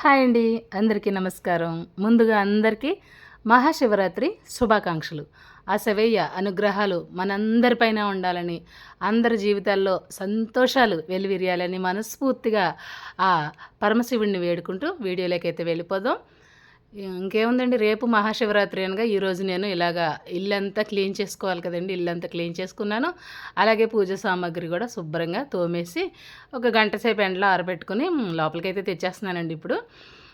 Hi అండి అందరికీ నమస్కారం. ముందుగా అందరికీ మహాశివరాత్రి శుభాకాంక్షలు. ఆ శవయ్య అనుగ్రహాలు మనందరిపైన ఉండాలని అందరి జీవితాల్లో సంతోషాలు వెలువిరియాలని మనస్ఫూర్తిగా ఆ పరమశివుణ్ణి వేడుకుంటూ వీడియోలోకి అయితే వెళ్ళిపోదాం. ఇంకేముందండి? రేపు మహాశివరాత్రి అనగా ఈరోజు నేను ఇలాగా ఇల్లంతా క్లీన్ చేసుకోవాలి కదండి ఇల్లంతా క్లీన్ చేసుకున్నాను. అలాగే పూజ సామాగ్రి కూడా శుభ్రంగా తోమేసి ఒక గంట సేపు ఎండలో ఆరబెట్టుకుని లోపలికైతే తెచ్చేస్తున్నానండి ఇప్పుడు.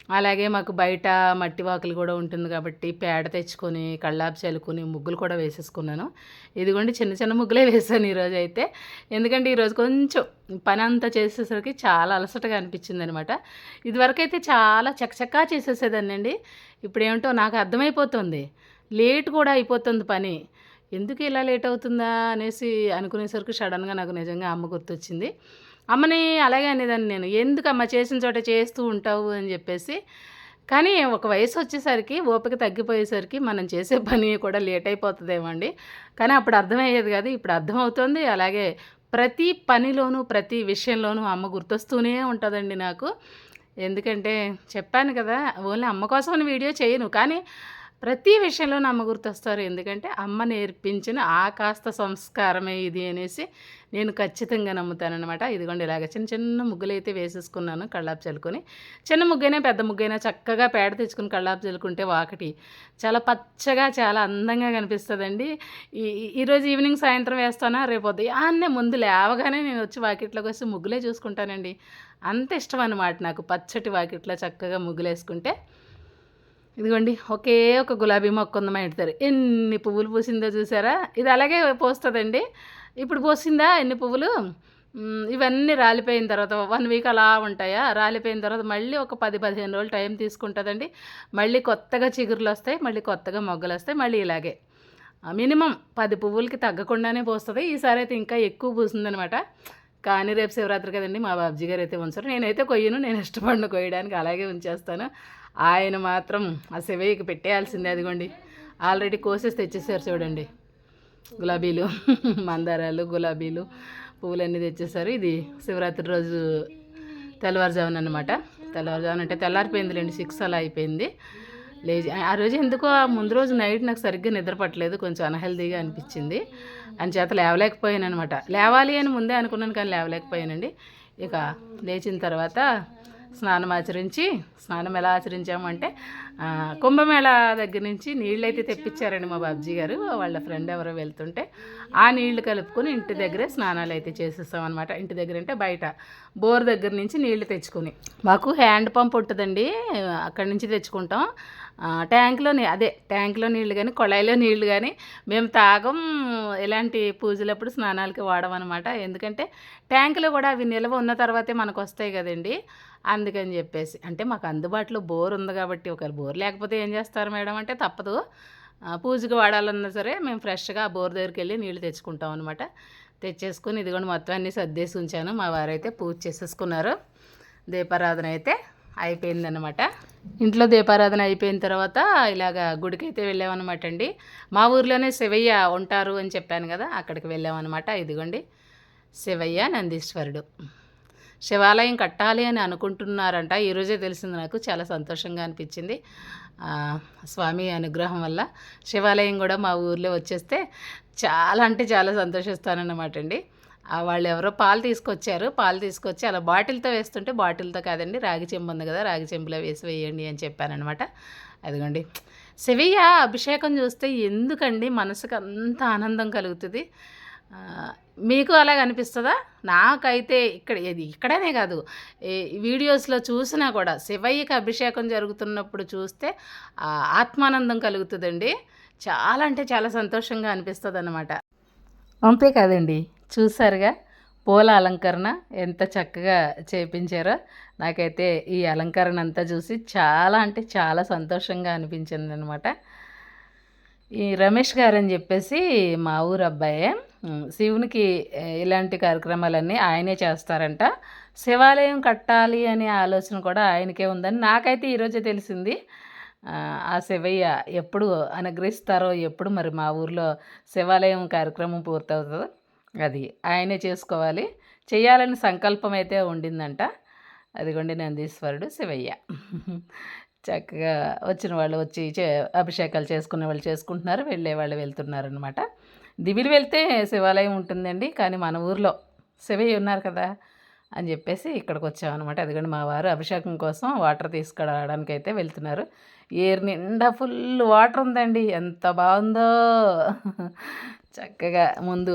అలాగే మాకు బయట మట్టి వాకులు కూడా ఉంటుంది కాబట్టి పేడ తెచ్చుకొని కళ్ళాపు చల్లుకొని ముగ్గులు కూడా వేసేసుకున్నాను. ఇదిగోండి చిన్న చిన్న ముగ్గులే వేసాను ఈరోజు అయితే. ఎందుకంటే ఈరోజు కొంచెం పని అంతా చేసేసరికి చాలా అలసటగా అనిపించింది అనమాట ఇదివరకైతే చాలా చకచకా చేసేసేదాన్నండి ఇప్పుడు ఏమిటో నాకు అర్థమైపోతుంది. లేట్ కూడా అయిపోతుంది పని. ఎందుకు ఇలా లేట్ అవుతుందా అనేసి అనుకునేసరికి సడన్గా నాకు నిజంగా అమ్మ గుర్తొచ్చింది. అమ్మని అలాగే అనేదాన్ని నేను. ఎందుకు అమ్మ చేసిన చోట చేస్తూ ఉంటావు? అని చెప్పేసి. కానీ ఒక వయసు వచ్చేసరికి ఓపిక తగ్గిపోయేసరికి మనం చేసే పని కూడా లేట్ అయిపోతుందేమో అండి. కానీ అప్పుడు అర్థమయ్యేది కాదు ఇప్పుడు అర్థమవుతుంది. అలాగే ప్రతి పనిలోనూ ప్రతి విషయంలోనూ అమ్మ గుర్తొస్తూనే ఉంటుందండి నాకు. ఎందుకంటే చెప్పాను కదా ఓన్లీ అమ్మ కోసం వీడియో చేయను. కానీ ప్రతి విషయంలో అమ్మ గుర్తొస్తారు. ఎందుకంటే అమ్మ నేర్పించిన ఆ కాస్త సంస్కారమే ఇది అనేసి నేను ఖచ్చితంగా నమ్ముతానమాట ఇదిగోండి ఇలాగ చిన్న చిన్న ముగ్గులు అయితే వేసేసుకున్నాను కళ్ళాపు చల్లుకొని. చిన్న ముగ్గైనా పెద్ద ముగ్గైనా చక్కగా పేడ తెచ్చుకుని కళ్ళాపు చల్లుకుంటే ఒకటి చాలా పచ్చగా చాలా అందంగా కనిపిస్తుందండి. ఈ ఈరోజు ఈవినింగ్ సాయంత్రం వేస్తానా రేపు ఉదయాన్నే ముందు లేవగానే నేను వచ్చి వాకిట్లోకి వచ్చి ముగ్గులే చూసుకుంటానండి. అంత ఇష్టం అనమాట నాకు పచ్చటి వాకిట్లో చక్కగా ముగ్గులేసుకుంటే. ఇదిగోండి ఒకే ఒక గులాబీ మొక్క ఉందమ్మా ఎడతారు ఎన్ని పువ్వులు పూసిందో చూసారా? ఇది అలాగే పోస్తుందండి. ఇప్పుడు పోసిందా ఎన్ని పువ్వులు? ఇవన్నీ రాలిపోయిన తర్వాత వన్ వీక్ అలా ఉంటాయా? రాలిపోయిన తర్వాత మళ్ళీ ఒక పది పదిహేను రోజులు టైం తీసుకుంటుందండి. మళ్ళీ కొత్తగా చిగురులు వస్తాయి మళ్ళీ కొత్తగా మొగ్గలు వస్తాయి మళ్ళీ ఇలాగే. మినిమం పది పువ్వులకి తగ్గకుండానే పోస్తుంది. ఈసారి అయితే ఇంకా ఎక్కువ పూసిందనమాట. కానీ రేపు శివరాత్రి కదండి మా బాబ్జీ గారు అయితే ఉంచారు. నేనైతే కొయ్యను నేను ఇష్టపడిన కొయ్యడానికి అలాగే ఉంచేస్తాను. ఆయన మాత్రం ఆ సెవయ్యకి పెట్టేయాల్సిందే అదిగోండి. ఆల్రెడీ కోసేసి తెచ్చేసారు చూడండి. గులాబీలు మందారాలు గులాబీలు పువ్వులన్నీ తెచ్చేసారు. ఇది శివరాత్రి రోజు తెల్లవారుజామున అనమాట తెల్లవారుజామున అంటే తెల్లారిపోయిందిలేండి సిక్స్ అలా అయిపోయింది. లేచి ఆ రోజు ఎందుకో ముందు రోజు నైట్ నాకు సరిగ్గా నిద్ర పట్టలేదు కొంచెం అన్హెల్దీగా అనిపించింది. అని చేత లేవలేకపోయాను అనమాట లేవాలి అని ముందే అనుకున్నాను కానీ లేవలేకపోయానండి. ఇక లేచిన తర్వాత స్నానం ఆచరించి స్నానం ఎలా ఆచరించామంటే కుంభమేళ దగ్గర నుంచి నీళ్ళు అయితే తెప్పించారండి మా బాబ్జీ గారు. వాళ్ళ ఫ్రెండ్ ఎవరో వెళ్తుంటే ఆ నీళ్ళు కలుపుకొని ఇంటి దగ్గరే స్నానాలు అయితే చేసేస్తామన్నమాట. ఇంటి దగ్గర అంటే బయట బోర్ దగ్గర నుంచి నీళ్ళు తెచ్చుకొని. మాకు హ్యాండ్ పంప్ ఉంటుందండి. అక్కడి నుంచి తెచ్చుకుంటాం. ట్యాంక్లో అదే ట్యాంక్లో నీళ్ళు కానీ కొళాయిలో నీళ్ళు కానీ మేము తాగం. ఎలాంటి పూజలప్పుడు స్నానాలకి వాడమన్నమాట. ఎందుకంటే ట్యాంకులో కూడా అవి నిల్వ ఉన్న తర్వాతే మనకు వస్తాయి కదండి. అందుకని చెప్పేసి. అంటే మాకు అందుబాటులో బోర్ ఉంది కాబట్టి ఒకవేళ బోర్. లేకపోతే ఏం చేస్తారు మేడం అంటే తప్పదు. పూజకి వాడాలన్నా సరే మేము ఫ్రెష్గా ఆ బోర్ దగ్గరికి వెళ్ళి నీళ్ళు తెచ్చుకుంటాం అనమాట తెచ్చేసుకుని ఇదిగోండి మొత్తం అన్నీ సర్దేసి ఉంచాను. మా వారైతే పూజ చేసేసుకున్నారు. దీపారాధన అయితే అయిపోయిందనమాట ఇంట్లో దీపారాధన అయిపోయిన తర్వాత ఇలాగ గుడికైతే వెళ్ళామన్నమాట అండి. మా ఊర్లోనే శివయ్య ఉంటారు అని చెప్పాను కదా అక్కడికి వెళ్ళామన్నమాట. ఇదిగోండి శివయ్య నందీశ్వరుడు. శివాలయం కట్టాలి అని అనుకుంటున్నారంట. ఈరోజే తెలిసింది నాకు చాలా సంతోషంగా అనిపించింది. స్వామి అనుగ్రహం వల్ల శివాలయం కూడా మా ఊర్లో వచ్చేస్తే చాలా అంటే చాలా సంతోషిస్తానన్నమాట అండి. వాళ్ళు ఎవరో పాలు తీసుకొచ్చారు. పాలు తీసుకొచ్చి అలా బాటిల్తో వేస్తుంటే బాటిల్తో కాదండి రాగి చెంబు ఉంది కదా రాగి చెంబులో వేసి వేయండి అని చెప్పానమాట అదిగోండి. శివయ్య అభిషేకం చూస్తే ఎందుకండి మనసుకు అంత ఆనందం కలుగుతుంది? మీకు అలాగ అనిపిస్తుందా? నాకైతే ఇక్కడ ఇది ఇక్కడనే కాదు. వీడియోస్లో చూసినా కూడా శివయ్యకి అభిషేకం జరుగుతున్నప్పుడు చూస్తే ఆత్మానందం కలుగుతుందండి. చాలా అంటే చాలా సంతోషంగా అనిపిస్తుంది అనమాట అంతేకాదండి చూసారుగా పూల అలంకరణ ఎంత చక్కగా చేపించారో. నాకైతే ఈ అలంకరణ అంతా చూసి చాలా అంటే చాలా సంతోషంగా అనిపించింది అనమాట ఈ రమేష్ గారు అని చెప్పేసి మా ఊరు అబ్బాయే. శివునికి ఇలాంటి కార్యక్రమాలన్నీ ఆయనే చేస్తారంట. శివాలయం కట్టాలి అనే ఆలోచన కూడా ఆయనకే ఉందని నాకైతే ఈరోజే తెలిసింది. ఆ శివయ్య ఎప్పుడు అనుగ్రహిస్తారో ఎప్పుడు మరి మా ఊర్లో శివాలయం కార్యక్రమం పూర్తవుతుందో అది ఆయనే చేసుకోవాలి. చేయాలని సంకల్పం అయితే ఉండిందంట. అదిగోండి నందీశ్వరుడు శివయ్య. చక్కగా వచ్చిన వాళ్ళు వచ్చి చే అభిషేకాలు చేసుకునే వాళ్ళు చేసుకుంటున్నారు వెళ్ళే వాళ్ళు వెళ్తున్నారు అనమాట దివిలు వెళ్తే శివాలయం ఉంటుందండి కానీ మన ఊర్లో శివయ్య ఉన్నారు కదా. అని చెప్పేసి ఇక్కడికి వచ్చామన్నమాట అదిగండి మా వారు అభిషేకం కోసం వాటర్ తీసుకురావడానికి అయితే వెళ్తున్నారు. ఏరు నిండా ఫుల్ వాటర్ ఉందండి. ఎంత బాగుందో. చక్కగా ముందు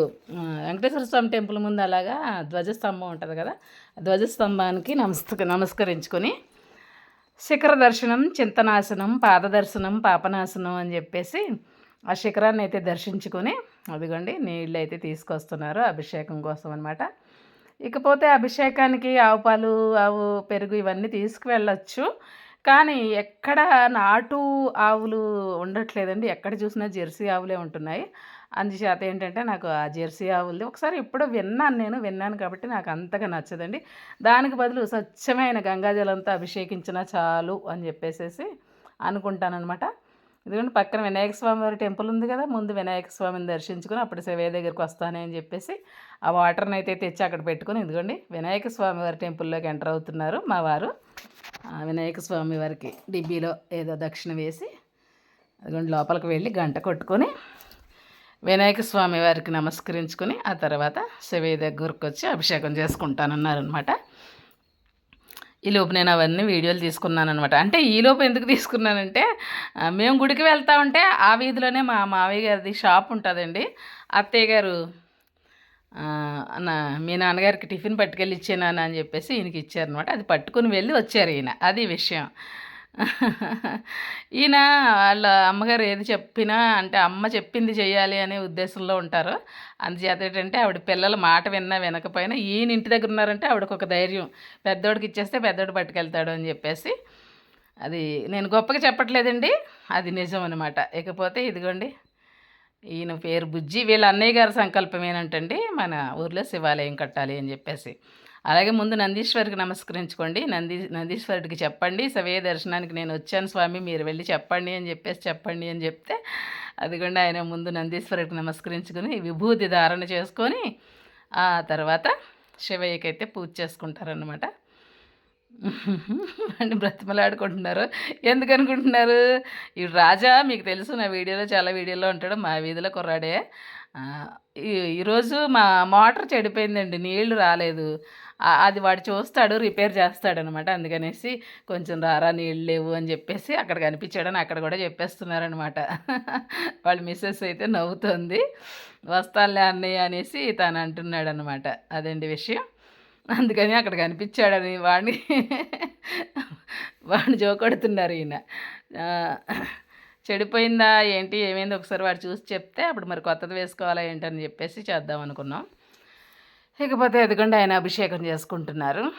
వెంకటేశ్వర స్వామి టెంపుల్ ముందు అలాగా ధ్వజస్తంభం ఉంటుంది కదా? ధ్వజస్తంభానికి నమస్క నమస్కరించుకొని శిఖర దర్శనం చింతనాశనం పాదదర్శనం పాపనాశనం అని చెప్పేసి ఆ శిఖరాన్ని అయితే దర్శించుకొని అదిగోండి నీళ్ళు అయితే తీసుకొస్తున్నారు అభిషేకం కోసం అనమాట ఇకపోతే అభిషేకానికి ఆవు పాలు ఆవు పెరుగు ఇవన్నీ తీసుకువెళ్ళచ్చు. కానీ ఎక్కడ నాటు ఆవులు ఉండట్లేదండి. ఎక్కడ చూసినా జెర్సీ ఆవులే ఉంటున్నాయి. అందుచేత ఏంటంటే నాకు ఆ జెర్సీ ఆవులది ఒకసారి ఎప్పుడో విన్నాను నేను విన్నాను కాబట్టి నాకు అంతగా నచ్చదండి. దానికి బదులు స్వచ్ఛమైన గంగాజలంతో అభిషేకించినా చాలు అని చెప్పేసేసి అనుకుంటానన్నమాట. ఇదిగోండి పక్కన వినాయక స్వామి వారి టెంపుల్ ఉంది కదా ముందు వినాయక స్వామిని దర్శించుకుని అప్పుడు శివయ్య దగ్గరికి వస్తానే అని చెప్పేసి ఆ వాటర్ని అయితే తెచ్చి అక్కడ పెట్టుకుని ఇదిగోండి వినాయక స్వామి వారి టెంపుల్లోకి ఎంటర్ అవుతున్నారు మా వారు. వినాయక స్వామి వారికి డిబ్బీలో ఏదో దక్షిణ వేసి అదిగోండి లోపలికి వెళ్ళి గంట కొట్టుకొని వినాయక స్వామి వారికి నమస్కరించుకొని ఆ తర్వాత శివయ్య దగ్గరకు వచ్చి అభిషేకం చేసుకుంటానన్నారనమాట ఈలోపు నేను అవన్నీ వీడియోలు తీసుకున్నాను అనమాట అంటే ఈలోపు ఎందుకు తీసుకున్నానంటే మేము గుడికి వెళ్తా ఉంటే ఆ వీధిలోనే మా మావయ్య గారిది షాప్ ఉంటుందండి. అత్తయ్య గారు నా మీ నాన్నగారికి టిఫిన్ పట్టుకెళ్ళి ఇచ్చాను అని చెప్పేసి ఈయనకి ఇచ్చారనమాట అది పట్టుకుని వెళ్ళి వచ్చారు ఈయన. అది విషయం. ఈయన వాళ్ళ అమ్మగారు ఏది చెప్పినా అంటే అమ్మ చెప్పింది చేయాలి అనే ఉద్దేశంలో ఉంటారు. అందుచేత ఏంటంటే ఆవిడ పిల్లల మాట విన్నా వినకపోయినా ఈయన ఇంటి దగ్గర ఉన్నారంటే ఆవిడకు ఒక ధైర్యం. పెద్దోడికి ఇచ్చేస్తే పెద్దోడు పట్టుకెళ్తాడు అని చెప్పేసి. అది నేను గొప్పగా చెప్పట్లేదండి. అది నిజం అనమాట ఇకపోతే ఇదిగోండి ఈయన పేరు బుజ్జి. వీళ్ళ అన్నయ్య గారి సంకల్పం ఏంటండి మన ఊర్లో శివాలయం కట్టాలి అని చెప్పేసి. అలాగే ముందు నందీశ్వరికి నమస్కరించుకోండి. నంది నందీశ్వరుడికి చెప్పండి. సవే దర్శనానికి నేను వచ్చాను స్వామి మీరు వెళ్ళి చెప్పండి అని చెప్పేసి చెప్పండి అని చెప్తే అదిగోండి ఆయన ముందు నందీశ్వరుడికి నమస్కరించుకొని విభూతి ధారణ చేసుకొని ఆ తర్వాత శివయ్యకైతే పూజ చేసుకుంటారనమాట అండ్ బ్రతిమలాడుకుంటున్నారు. ఎందుకు అనుకుంటున్నారు ఈ రాజా మీకు తెలుసు నా వీడియోలో చాలా వీడియోలో ఉంటాడు మా వీధిలో కుర్రాడే. ఈరోజు మా మోటార్ చెడిపోయిందండి నీళ్ళు రాలేదు. అది వాడు చూస్తాడు రిపేర్ చేస్తాడనమాట. అందుకనేసి కొంచెం రారా నీళ్ళు లేవు అని చెప్పేసి అక్కడ కనిపించాడని అక్కడ కూడా చెప్పేస్తున్నారనమాట. వాళ్ళ మిస్సెస్ అయితే నవ్వుతుంది. వస్తాలే అన్నయ్య అనేసి తను అంటున్నాడు అనమాట అదండి విషయం. అందుకని అక్కడ కనిపించాడని వాడిని వాడిని జోకొడుతున్నారు ఈయన. చెడిపోయిందా ఏంటి ఏమైంది ఒకసారి వాడు చూసి చెప్తే అప్పుడు మరి కొత్తది వేసుకోవాలా ఏంటని చెప్పేసి చేద్దాం అనుకున్నాం. ఇకపోతే ఎదుగుండా ఆయన అభిషేకం చేసుకుంటున్నారు.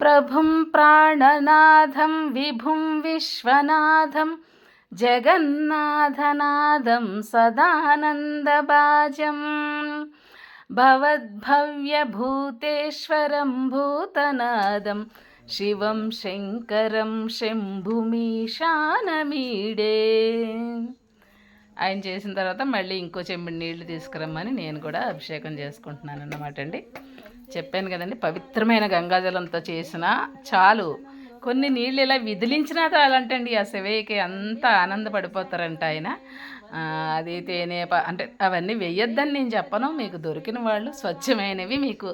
ప్రభుం ప్రాణనాథం విభుం విశ్వనాథం జగన్నాథనాథం సదానందబాజం భవద్భవ్యభూతేశ్వరం భూతనాదం శివం శంకరం శంభుమీశానమీడే ఆయన చేసిన తర్వాత మళ్ళీ ఇంకో చెంబుడి నీళ్ళు తీసుకురమ్మని నేను కూడా అభిషేకం చేసుకుంటున్నాను అన్నమాట అండి. చెప్పాను కదండి పవిత్రమైన గంగాజలంతో చేసిన చాలు. కొన్ని నీళ్ళు ఇలా విదిలించినా చాలంటండి ఆ శివయ్యకి అంత ఆనందపడిపోతారంట ఆయన. అది తేనె అంటే అవన్నీ వెయ్యొద్దని నేను చెప్పను. మీకు దొరికిన వాళ్ళు స్వచ్ఛమైనవి మీకు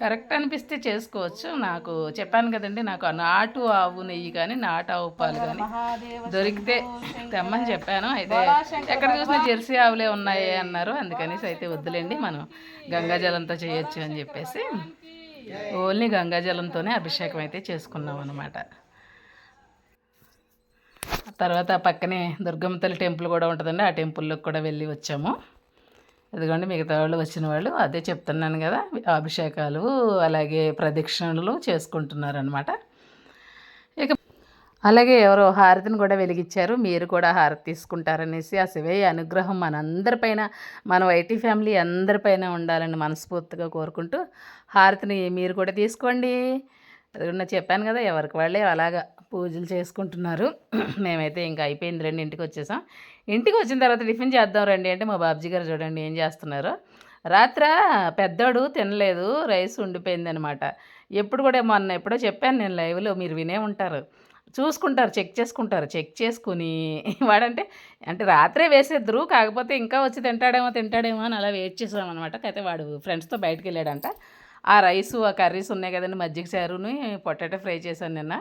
కరెక్ట్ అనిపిస్తే చేసుకోవచ్చు. నాకు చెప్పాను కదండి నాకు నాటు ఆవు నెయ్యి కానీ నాటు ఆవు పాలు కానీ దొరికితే తెమ్మని చెప్పాను. అయితే ఎక్కడ చూసినా జెర్సీ ఆవులే ఉన్నాయి అన్నారు. అందుకనేసి అయితే వద్దులేండి మనం గంగాజలంతో చేయొచ్చు అని చెప్పేసి ఓన్లీ గంగాజలంతోనే అభిషేకం అయితే చేసుకున్నాం అనమాట తర్వాత పక్కనే దుర్గమ్మ తల్లి టెంపుల్ కూడా ఉంటుందండి. ఆ టెంపుల్లోకి కూడా వెళ్ళి వచ్చాము. ఇదిగోండి మిగతా వాళ్ళు వచ్చిన వాళ్ళు అదే చెప్తున్నాను కదా అభిషేకాలు అలాగే ప్రదక్షిణలు చేసుకుంటున్నారనమాట ఇక అలాగే ఎవరో హారతిని కూడా వెలిగించారు. మీరు కూడా హారతి తీసుకుంటారనేసి ఆ శివయ్య అనుగ్రహం మనందరిపైన మన వైటీ ఫ్యామిలీ అందరిపైన ఉండాలని మనస్ఫూర్తిగా కోరుకుంటూ హారతిని మీరు కూడా తీసుకోండి. అదిగోండి చెప్పాను కదా ఎవరికి వాళ్ళే అలాగా పూజలు చేసుకుంటున్నారు. మేమైతే ఇంకా అయిపోయింది రండి ఇంటికి వచ్చేసాం. ఇంటికి వచ్చిన తర్వాత టిఫిన్ చేద్దాం రండి అంటే మా బాబ్జీ గారు చూడండి ఏం చేస్తున్నారు. రాత్ర పెద్దోడు తినలేదు రైస్ ఉండిపోయిందనమాట. ఎప్పుడు కూడా మొన్న ఎప్పుడో చెప్పాను నేను లైవ్లో మీరు వినే ఉంటారు. చూసుకుంటారు చెక్ చేసుకుంటారు. చెక్ చేసుకుని వాడంటే అంటే రాత్రే వేసేద్దరు కాకపోతే ఇంకా వచ్చి తింటాడేమో తింటాడేమో అని అలా వెయిట్ చేసాం అనమాట అయితే వాడు ఫ్రెండ్స్తో బయటకు వెళ్ళాడంట. ఆ రైస్ ఆ కర్రీస్ ఉన్నాయి కదండి మజ్జిగ చారుని పొటాటో ఫ్రై చేశాను నిన్న.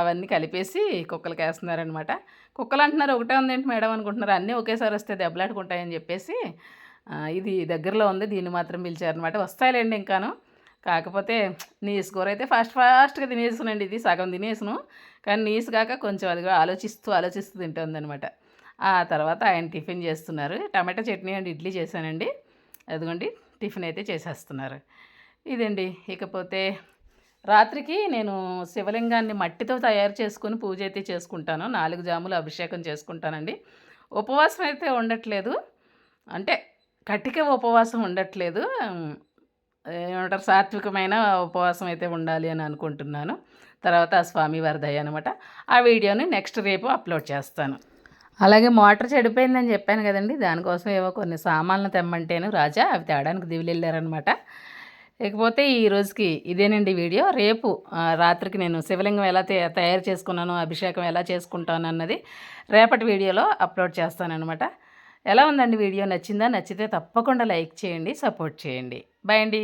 అవన్నీ కలిపేసి కుక్కలకి వేస్తున్నారనమాట కుక్కలు అంటున్నారు ఒకటే ఉందేంటి మేడం అనుకుంటున్నారు అన్నీ ఒకేసారి వస్తే దెబ్బలాడుకుంటాయని చెప్పేసి ఇది దగ్గరలో ఉంది దీన్ని మాత్రం పిలిచారనమాట. వస్తాయిలేండి ఇంకాను. కాకపోతే నీసు కూర అయితే ఫాస్ట్ ఫాస్ట్గా తినేసునండి ఇది సగం తినేసును. కానీ నీసు కాక కొంచెం అది కూడా ఆలోచిస్తూ ఆలోచిస్తూ తింటుందనమాట ఆ తర్వాత ఆయన టిఫిన్ చేస్తున్నారు. టమాటా చట్నీ అండ్ ఇడ్లీ చేశానండి. అదిగోండి టిఫిన్ అయితే చేసేస్తున్నారు. ఇదండి. ఇకపోతే రాత్రికి నేను శివలింగాన్ని మట్టితో తయారు చేసుకొని పూజ అయితే చేసుకుంటాను. నాలుగు జాములు అభిషేకం చేసుకుంటానండి. ఉపవాసం అయితే ఉండట్లేదు. అంటే కటిక ఉపవాసం ఉండట్లేదు. ఏమంటారు? సాత్వికమైన ఉపవాసం అయితే ఉండాలి అని అనుకుంటున్నాను. తర్వాత ఆ స్వామివారి దయ అనమాట ఆ వీడియోని నెక్స్ట్ రేపు అప్లోడ్ చేస్తాను. అలాగే మోటార్ చెడిపోయిందని చెప్పాను కదండి. దానికోసం ఏవో కొన్ని సామాన్లు తెమ్మంటేను రాజా అవి తేడానికి దివిలెళ్ళారనమాట ఇకపోతే ఈ రోజుకి ఇదేనండి వీడియో. రేపు రాత్రికి నేను శివలింగం ఎలా తయారు చేసుకున్నాను అభిషేకం ఎలా చేసుకుంటాను అన్నది రేపటి వీడియోలో అప్లోడ్ చేస్తానన్నమాట. ఎలా ఉందండి వీడియో? నచ్చిందా? నచ్చితే తప్పకుండా లైక్ చేయండి సపోర్ట్ చేయండి. బాయ్ అండి.